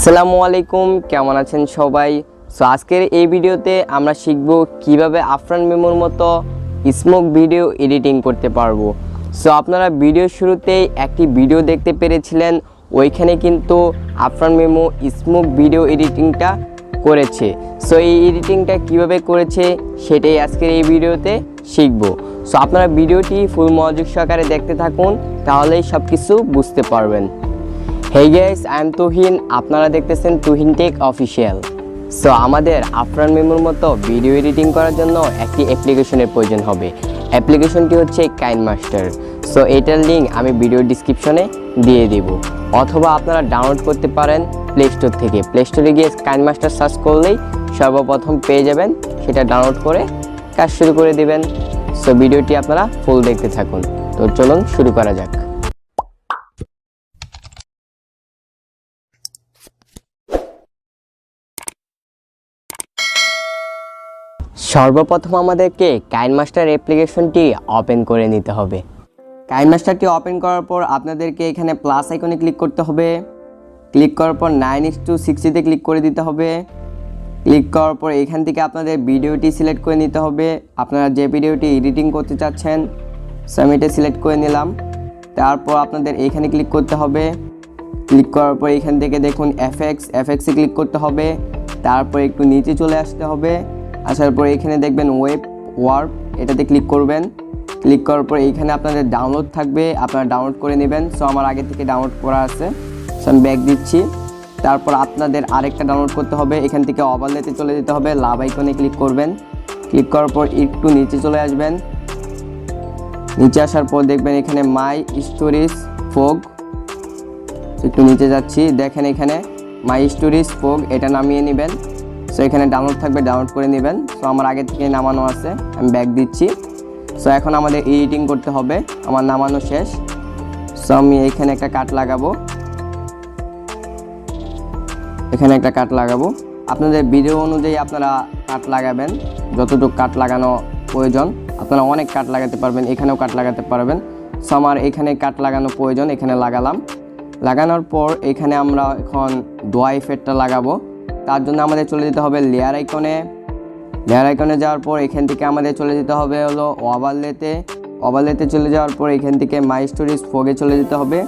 আসসালামু আলাইকুম, কেমন আছেন সবাই? সো আজকের এই ভিডিওতে আমরা শিখব কীভাবে আফরান মেমোর মতো স্মোক ভিডিও এডিটিং করতে পারব। সো আপনারা ভিডিও শুরুতেই একটি ভিডিও দেখতে পেরেছিলেন, ওইখানে কিন্তু আফরান মেমো স্মোক ভিডিও এডিটিংটা করেছে। সো এই এডিটিংটা কীভাবে করেছে, সেটাই আজকের এই ভিডিওতে শিখব। সো আপনারা ভিডিওটি ফুল মনোযোগ সহকারে দেখতে থাকুন, তাহলেই সব কিছু বুঝতে পারবেন। Hey guys I am Tuhin আপনারা দেখতেছেন তুহিন টেক অফিসিয়াল সো আমাদের আফরান মেমোর মতো ভিডিও এডিটিং করার জন্য একটি অ্যাপ্লিকেশনের প্রয়োজন হবে। অ্যাপ্লিকেশনটি হচ্ছে কাইন মাস্টার সো এটার লিঙ্ক আমি ভিডিও ডিসক্রিপশনে দিয়ে দেব। অথবা আপনারা ডাউনলোড করতে পারেন প্লে স্টোর থেকে। প্লে স্টোরে গিয়ে কাইন মাস্টার সার্চ করলেই সর্বপ্রথম পেয়ে যাবেন, সেটা ডাউনলোড করে কাজ শুরু করে দিবেন। সো ভিডিওটি আপনারা ফুল দেখতে থাকুন। তো চলুন শুরু করা যাক। সর্বপ্রথম আমাদেরকে কাইন মাস্টার অ্যাপ্লিকেশনটি ওপেন করে নিতে হবে। কাইন মাস্টারটি ওপেন করার পর আপনাদেরকে এখানে প্লাস আইকনে ক্লিক করতে হবে। ক্লিক করার পর নাইন ইস টু সিক্সটিতে ক্লিক করে দিতে হবে। ক্লিক করার পর এখান থেকে আপনাদের ভিডিওটি সিলেক্ট করে নিতে হবে। আপনারা যে ভিডিওটি এডিটিং করতে চাচ্ছেন, সো আমি এটা সিলেক্ট করে নিলাম। তারপর আপনাদের এইখানে ক্লিক করতে হবে। ক্লিক করার পর এখান থেকে দেখুন এফএক্স, এফএক্সে ক্লিক করতে হবে। তারপর একটু নিচে চলে আসতে হবে। আসার পর এখানে দেখবেন ওয়েব ওয়ার্প এটাতে ক্লিক করবেন। ক্লিক করার পর এইখানে আপনাদের ডাউনলোড থাকবে, আপনারা ডাউনলোড করে নেবেন। সো আমার আগে থেকে ডাউনলোড করা আছে। সো আমি ব্যাক দিচ্ছি। তারপর আপনাদের আরেকটা ডাউনলোড করতে হবে। এখান থেকে ওভারলেতে চলে যেতে হবে। লাভ আইকনে ক্লিক করবেন। ক্লিক করার পর একটু নিচে চলে আসবেন। নিচে আসার পর দেখবেন এখানে মাই স্টোরিজ ফোগ একটু নিচে যাচ্ছি। দেখেন এখানে মাই স্টোরিজ ফোগ এটা নামিয়ে নেবেন। সো এখানে ডাউনলোড থাকবে ডাউনলোড করে নেবেন। সো আমার আগে থেকে নামানো আছে, আমি ব্যাক দিচ্ছি। সো এখন আমাদের এডিটিং করতে হবে, আমার নামানো শেষ। সো আমি এখানে একটা কাট লাগাবো। এখানে একটা কাট লাগাবো। আপনাদের ভিডিও অনুযায়ী আপনারা কাট লাগাবেন। যতটুকু কাট লাগানো প্রয়োজন, আপনারা অনেক কাট লাগাতে পারবেন, এখানেও কাট লাগাতে পারবেন। সো আমার এখানে কাট লাগানো প্রয়োজন, এখানে লাগালাম। লাগানোর পর এখানে আমরা এখন দোয়া ইফেক্টটা লাগাবো। তার জন্য আমাদের চলে যেতে হবে লেয়ার আইকনে লেয়ার আইকনে যাওয়ার পর এখান থেকে আমাদের চলে যেতে হবে হলো ওভারলেতে ওভারলেতে চলে যাওয়ার পর এখান থেকে মাই স্টোরিজ ফোগে চলে যেতে হবে।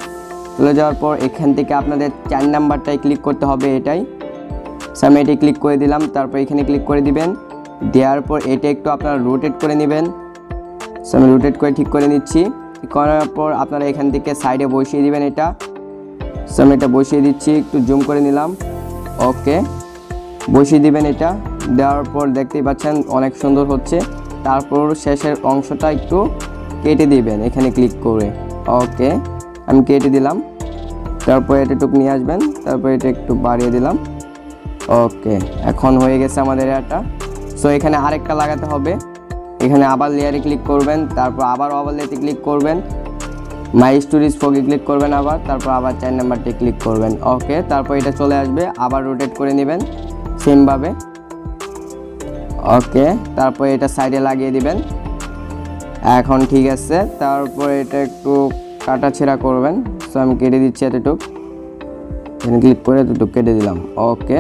চলে যাওয়ার পর এখান থেকে আপনাদের চার নাম্বারটায় ক্লিক করতে হবে এটাই। আমি এটি ক্লিক করে দিলাম, তারপর এখানে ক্লিক করে দিবেন। দেওয়ার পর এটা একটু আপনারা রোটেট করে নেবেন। আমি রোটেট করে ঠিক করে নিচ্ছি। করার পর আপনারা এখান থেকে সাইডে বসিয়ে দিবেন এটা। আমি এটা বসিয়ে দিচ্ছি, একটু জুম করে নিলাম। ওকে বসিয়ে দিবেন এটা। দেওয়ার পর দেখতেই পাচ্ছেন অনেক সুন্দর হচ্ছে। তারপর শেষের অংশটা একটু কেটে দিবেন এখানে ক্লিক করে। ওকে, আমি কেটে দিলাম। তারপর এটা একটু নিয়ে আসবেন। তারপর এটা একটু বাড়িয়ে দিলাম। ওকে, এখন হয়ে গেছে আমাদের এটা। সো এখানে আরেকটা লাগাতে হবে। এখানে আবার লেয়ারে ক্লিক করবেন। তারপর আবার লেয়ারে ক্লিক করবেন। মাই স্টোরিজ ফোকে ক্লিক করবেন আবার। তারপর আবার চার নাম্বারটি ক্লিক করবেন। ওকে, তারপর এটা চলে আসবে। আবার রোটেট করে নেবেন। সেমভাবে ওকে তারপর এটা সাইডে লাগিয়ে দিবেন। এখন ঠিক আছে, তারপর এটা একটু কাটা ছেঁড়া করবেন। সো আমি কেটে দিচ্ছি এতটুক। এখানে ক্লিক করে এতটুক কেটে দিলাম। ওকে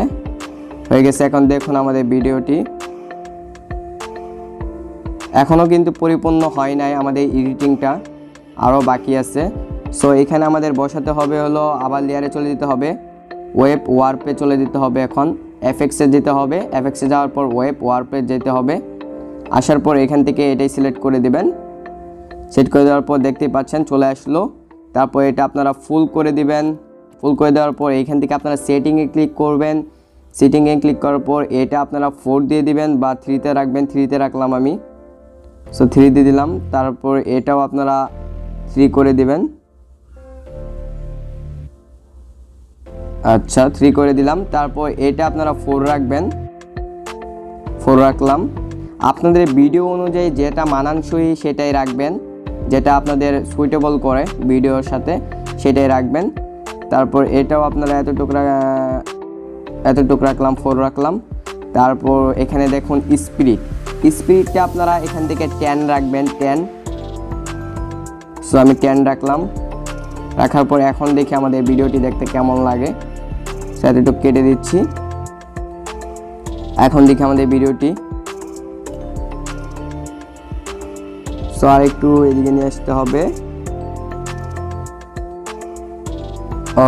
হয়ে গেছে। এখন দেখুন আমাদের ভিডিওটি। এখনও কিন্তু পরিপূর্ণ হয় নাই আমাদের এডিটিংটা আরও বাকি আছে। সো এখানে আমাদের বসাতে হবে হলো, আবার লেয়ারে চলে যেতে হবে। ওয়েব ওয়ার্পে চলে যেতে হবে এখন। এফএক্সে যেতে হবে। এফএক্সে যাওয়ার পর ওয়েব ওয়ার্পে যেতে হবে। আসার পর এখান থেকে এটাই সিলেক্ট করে দেবেন। সেট করে দেওয়ার পর দেখতেই পাচ্ছেন চলে আসলো। তারপর এটা আপনারা ফুল করে দিবেন। ফুল করে দেওয়ার পর এইখান থেকে আপনারা সেটিংয়ে ক্লিক করবেন। সেটিংয়ে ক্লিক করার পর এটা আপনারা ফোর দিয়ে দিবেন বা থ্রিতে রাখবেন। থ্রিতে রাখলাম আমি। সো থ্রি দিয়ে দিলাম। তারপর এটাও আপনারা থ্রি করে দিবেন। আচ্ছা থ্রি করে দিলাম। তারপর এটা আপনারা ফোর রাখবেন। ফোর রাখলাম। আপনাদের ভিডিও অনুযায়ী যেটা মানানসই সেটাই রাখবেন। যেটা আপনাদের সুইটেবল করে ভিডিওর সাথে, সেটাই রাখবেন। তারপর এটাও আপনারা এতটুক রা- এতটুক রাখলাম ফোর রাখলাম। তারপর এখানে দেখুন স্পিরিট স্পিরিটটা আপনারা এখান থেকে টেন রাখবেন টেন সো আমি টেন রাখলাম। রাখার পর এখন দেখি আমাদের ভিডিওটি দেখতে কেমন লাগে। সো এতটুকু কেটে দিচ্ছি। এখন দেখি আমাদের ভিডিওটি। সো আর একটু এদিকে নিয়ে আসতে হবে।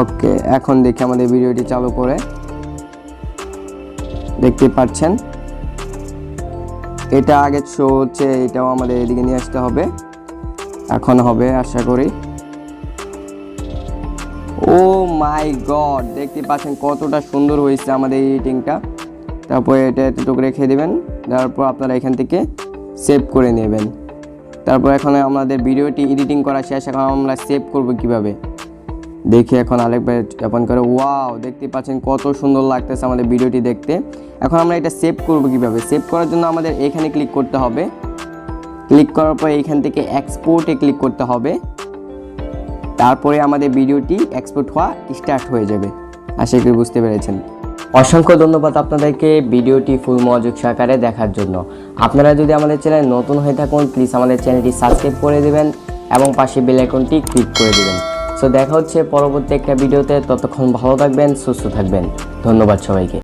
ওকে এখন দেখি আমাদের ভিডিওটি চালু করে। দেখতে পাচ্ছেন? এটা আগে শো হচ্ছে, এটাও আমাদের এদিকে নিয়ে আসতে হবে। এখন হবে, আশা করি। ও মাই গড, দেখতে পাচ্ছেন কতটা সুন্দর হয়েছে আমাদের এডিটিংটা তারপরে এটা এতটুকু রেখে দেবেন তারপর আপনারা এখান থেকে সেভ করে নেবেন। তারপর এখন আমাদের ভিডিওটি এডিটিং করা শেষ, এখন আমরা সেভ করব কীভাবে? দেখি এখন আরেকবার ওপেন করে ওয়াও দেখতে পাচ্ছেন কত সুন্দর লাগতেছে আমাদের ভিডিওটি দেখতে। এখন আমরা এটা সেভ করব কীভাবে? সেভ করার জন্য আমাদের এখানে ক্লিক করতে হবে। ক্লিক করার পর এইখান থেকে এক্সপোর্টে ক্লিক করতে হবে। তারপরে আমাদের ভিডিওটি এক্সপোর্ট হওয়া স্টার্ট হয়ে যাবে। আশা করি বুঝতে পেরেছেন। অসংখ্য ধন্যবাদ আপনাদেরকে ভিডিওটি ফুল মনোযোগ সহকারে দেখার জন্য। আপনারা যদি আমাদের চ্যানেল নতুন হয়ে থাকুন প্লিজ আমাদের চ্যানেলটি সাবস্ক্রাইব করে দেবেন এবং পাশে বেল আইকনটি ক্লিক করে দেবেন। সো দেখা হচ্ছে পরবর্তী একটা ভিডিওতে। ততক্ষণ ভালো থাকবেন, সুস্থ থাকবেন। ধন্যবাদ সবাইকে।